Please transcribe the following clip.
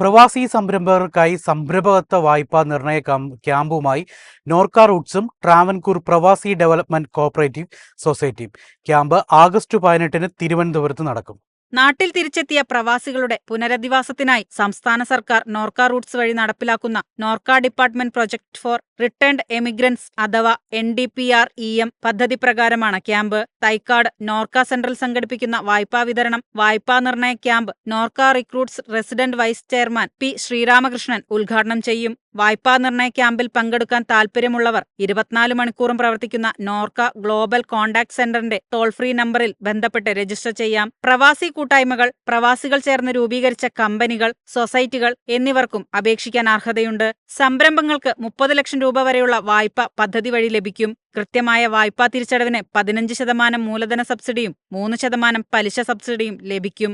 പ്രവാസി സംരംഭകർക്കായി സംരംഭകത്വ വായ്പാ നിർണയ ക്യാമ്പുമായി നോർക്ക റൂട്ട്സും ട്രാവൻകൂർ പ്രവാസി ഡെവലപ്മെന്റ് കോഓപ്പറേറ്റീവ് സൊസൈറ്റിയും. ക്യാമ്പ് ആഗസ്റ്റ് പതിനെട്ടിന് തിരുവനന്തപുരത്ത് നടക്കും. നാട്ടിൽ തിരിച്ചെത്തിയ പ്രവാസികളുടെ പുനരധിവാസത്തിനായി സംസ്ഥാന സർക്കാർ നോർക്ക റൂട്ട്സ് വഴി നടപ്പിലാക്കുന്ന Norka department project for returned emigrants അഥവാ N D P R E M പദ്ധതി പ്രകാരമാണ് ക്യാമ്പ്. തൈക്കാട് നോർക്ക സെൻട്രൽ സംഘടിപ്പിക്കുന്ന വായ്പാ വിതരണം വായ്പാ നിർണയ camp Norka roots resident vice chairman P Sreeramakrishnan ഉദ്ഘാടനം ചെയ്യും. വായ്പാ നിർണയ ക്യാമ്പിൽ പങ്കെടുക്കാൻ താൽപ്പര്യമുള്ളവർ ഇരുപത്തിനാല് മണിക്കൂറും പ്രവർത്തിക്കുന്ന നോർക്ക ഗ്ലോബൽ കോൺടാക്ട് സെന്ററിന്റെ ടോൾ ഫ്രീ നമ്പറിൽ ബന്ധപ്പെട്ട് രജിസ്റ്റർ ചെയ്യാം. പ്രവാസി കൂട്ടായ്മകൾ പ്രവാസികൾ ചേർന്ന് രൂപീകരിച്ച കമ്പനികൾ സൊസൈറ്റികൾ എന്നിവർക്കും അപേക്ഷിക്കാൻ അർഹതയുണ്ട്. സംരംഭങ്ങൾക്ക് മുപ്പത് ലക്ഷം രൂപ വരെയുള്ള വായ്പ പദ്ധതി വഴി ലഭിക്കും. കൃത്യമായ വായ്പാ തിരിച്ചടവിന് പതിനഞ്ച് ശതമാനം മൂലധന സബ്സിഡിയും മൂന്ന് ശതമാനം പലിശ സബ്സിഡിയും ലഭിക്കും.